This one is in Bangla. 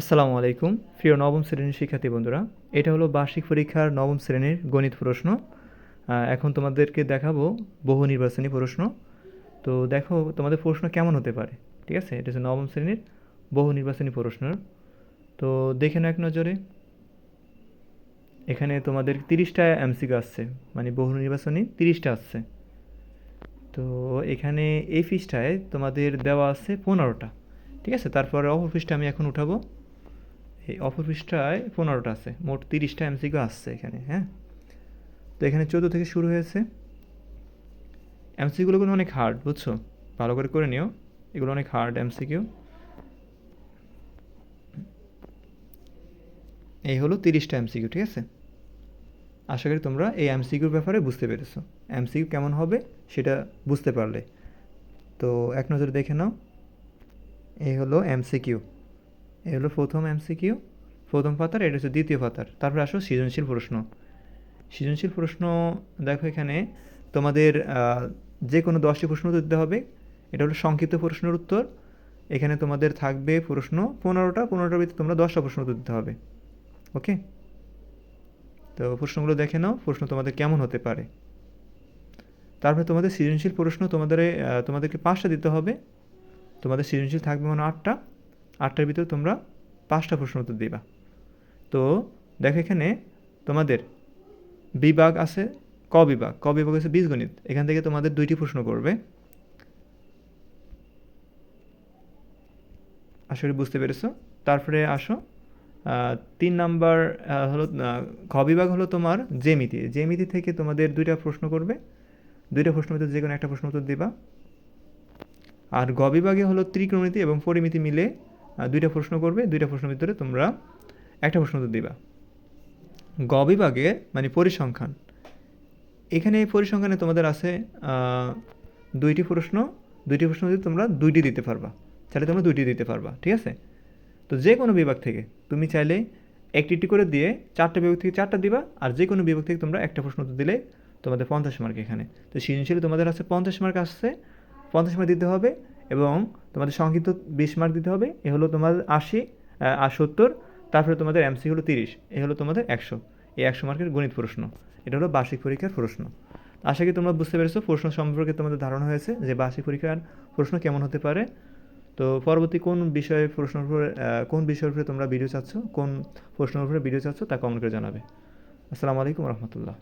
আসসালামু আলাইকুম। প্রিয় নবম শ্রেণির শিক্ষার্থী বন্ধুরা, এটা হলো বার্ষিক পরীক্ষার নবম শ্রেণির গণিত প্রশ্ন। এখন তোমাদেরকে দেখাবো বহু নির্বাচনী প্রশ্ন। তো দেখো তোমাদের প্রশ্ন কেমন হতে পারে, ঠিক আছে? এটা হচ্ছে নবম শ্রেণির বহু নির্বাচনী প্রশ্ন তো দেখে নাও এক নজরে। এখানে তোমাদের তিরিশটা এমসিকিউ আসছে মানে বহু নির্বাচনী তিরিশটা আসছে। তো এখানে এই পৃষ্ঠায় তোমাদের দেওয়া আছে পনেরোটা, ঠিক আছে? তারপরে অপর পৃষ্ঠা আমি এখন উঠাবো। এই অপর পৃষ্ঠায় পনেরোটা আছে। মোট তিরিশটা এমসিকিউ আসছে এখানে হ্যাঁ? তো এখানে চোদ্দ থেকে শুরু হয়েছে। এমসিকিউগুলো কিন্তু অনেক হার্ড বুঝছ? ভালো করে করে নিও। এগুলো অনেক হার্ড এমসিকিউ এই হলো তিরিশটা এমসিকিউ ঠিক আছে? আশা করি তোমরা এই এমসিকিউর ব্যাপারে বুঝতে পেরেছ। এমসিকিউ কেমন হবে সেটা বুঝতে পারলে। তো এক নজরে দেখে নাও। এই হলো এমসিকিউ এই হলো প্রথম এমসিকিউ প্রথম পাতার, এটা হচ্ছে দ্বিতীয় পাতার। তারপরে আসো সৃজনশীল প্রশ্ন। সৃজনশীল প্রশ্ন, দেখো এখানে তোমাদের যে কোনো দশটি প্রশ্ন দিতে হবে। এটা হলো সংক্ষিপ্ত প্রশ্নের উত্তর। এখানে তোমাদের থাকবে প্রশ্ন পনেরোটা, পনেরোটার ভিতরে তোমরা দশটা প্রশ্ন দিতে হবে। ওকে? তো প্রশ্নগুলো দেখে নাও, প্রশ্ন তোমাদের কেমন হতে পারে। তারপরে তোমাদের সৃজনশীল প্রশ্ন তোমাদের তোমাদেরকে পাঁচটা দিতে হবে। তোমাদের সৃজনশীল থাকবে মানে আটটা। আটটার ভিতরে তোমরা পাঁচটা প্রশ্ন উত্তর দিবা। তো দেখো এখানে তোমাদের বিভাগ আছে, ক বিভাগ। ক বিভাগ আছে বীজগণিত। এখান থেকে তোমাদের দুইটি প্রশ্ন করবে। আশা করি বুঝতে পেরেছ? তারপরে আসো। তিন নাম্বার হলো খ বিভাগ হলো তোমার জেমিতি জেমিতি থেকে তোমাদের দুইটা প্রশ্ন করবে। দুইটা প্রশ্নের ভিতরে যে কোনো একটা প্রশ্ন উত্তর দিবা। আর গ বিভাগে হলো ত্রিকোণমিতি এবং পরিমিতি মিলে দুইটা প্রশ্ন করবে, দুইটা প্রশ্নের ভিতরে তোমরা একটা প্রশ্ন উত্তর দিবা। গ বিভাগে মানে পরিসংখ্যান। এখানে এই পরিসংখ্যানে তোমাদের আছে দুইটি প্রশ্ন দুইটি প্রশ্ন যদি তোমরা দুইটি দিতে পারবা। চাইলে তোমরা দুইটি দিতে পারবা, ঠিক আছে? তো যে কোনো বিভাগ থেকে তুমি চাইলে একটি একটি করে দিয়ে চারটা বিভাগ থেকে চারটা দিবা, আর যে কোনো বিভাগ থেকে তোমরা একটা প্রশ্ন উত্তর দিলে তোমাদের পঞ্চাশ মার্ক এখানে। তো সৃজনশীল তোমাদের আছে পঞ্চাশ মার্ক আসছে, পঞ্চাশ মার্ক দিতে হবে এবং তোমাদের সংক্ষিপ্ত বিশ মার্ক দিতে হবে। এ হলো তোমাদের আশি আর সত্তর, তারপরে তোমাদের এমসি হলো তিরিশ, এ হলো তোমাদের একশো। এই একশো মার্কের গণিত প্রশ্ন। এটা হলো বার্ষিক পরীক্ষার প্রশ্ন। আশা করি তোমরা বুঝতে পেরেছ প্রশ্ন সম্পর্কে তোমাদের ধারণা হয়েছে যে বার্ষিক পরীক্ষার প্রশ্ন কেমন হতে পারে। তো পরবর্তী কোন বিষয়ে প্রশ্নের উপরে কোন বিষয়ের উপরে তোমরা ভিডিও চাচ্ছ, কোন প্রশ্নের উপরে ভিডিও চাচ্ছ তা কমেন্ট করে জানাবে। আসসালামু আলাইকুম রহমতুল্লাহ।